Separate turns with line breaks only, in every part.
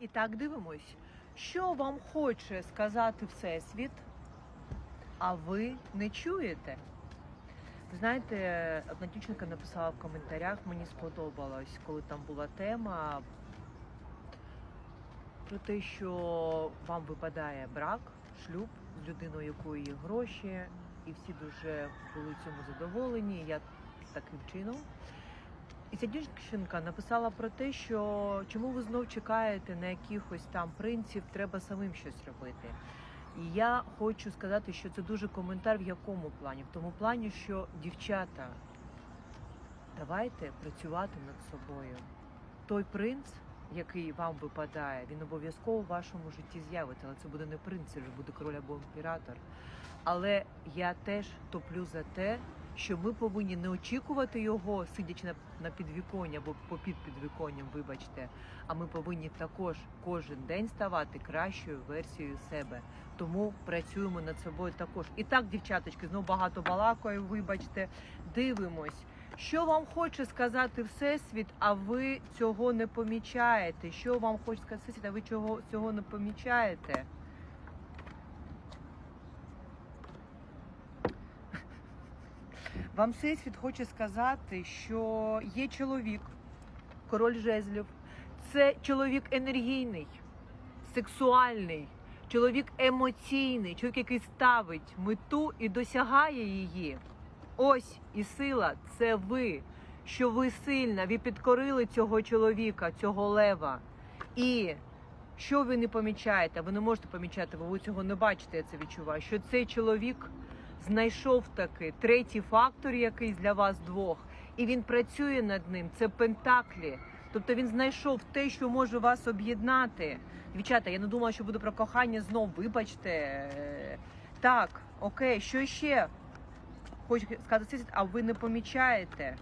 І так дивимось, що вам хоче сказати Всесвіт, а ви не чуєте. Знаєте, одна дівчинка написала в коментарях, мені сподобалось, коли там була тема про те, що вам випадає брак, шлюб з людиною, якої є гроші, і всі дуже були цьому задоволені. Я таким чином. І ця дівчинка написала про те, що чому ви знов чекаєте на якихось там принців, треба самим щось робити. І я хочу сказати, що це дуже коментар в якому плані? В тому плані, що дівчата, давайте працювати над собою. Той принц, який вам випадає, він обов'язково в вашому житті з'явиться, але це буде не принц, це вже буде король або імператор. Але я теж топлю за те, що ми повинні не очікувати його, сидячи на, на підвіконні або попід підвіконням, вибачте. А ми повинні також кожен день ставати кращою версією себе. Тому працюємо над собою також. І так, дівчаточки, знову багато балакаю, вибачте, дивимось. Що вам хоче сказати Всесвіт, а ви цього не помічаєте? Що вам хоче сказати Всесвіт, а ви чого, цього не помічаєте? Вам Всесвіт хоче сказати, що є чоловік, король жезлів. Це чоловік енергійний, сексуальний, чоловік емоційний, чоловік, який ставить мету і досягає її. Ось і сила це ви, що ви сильна, ви підкорили цього чоловіка, цього лева. І що ви не помічаєте? Ви не можете помічати, бо ви цього не бачите, я це відчуваю. Що цей чоловік знайшов таки третій фактор, якийсь для вас двох, і він працює над ним. Це пентаклі. Тобто він знайшов те, що може вас об'єднати. Дівчата, я не думала, що буде про кохання знов. Вибачте. Так, окей, що ще? Хочу сказати, а ви не помічаєте,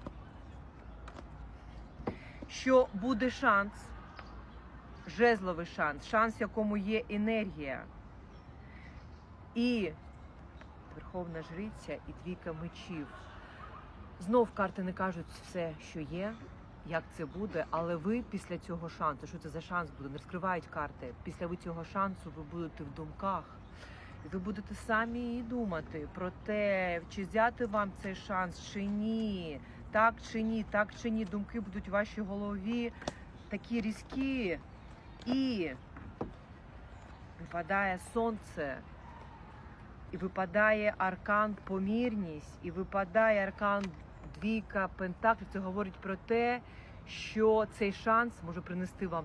що буде шанс, жезловий шанс, шанс, якому є енергія. І Верховна Жриця і двійка мечів. Знов карти не кажуть все, що є, як це буде, але ви після цього шансу, що це за шанс буде, не розкривають карти. Після ви цього шансу ви будете в думках. І ви будете самі і думати про те, чи взяти вам цей шанс, чи ні, так чи ні, так чи ні. Думки будуть в вашій голові такі різкі. І випадає сонце, і випадає аркан помірність, і випадає аркан двійка пентаклів. Це говорить про те, що цей шанс може принести вам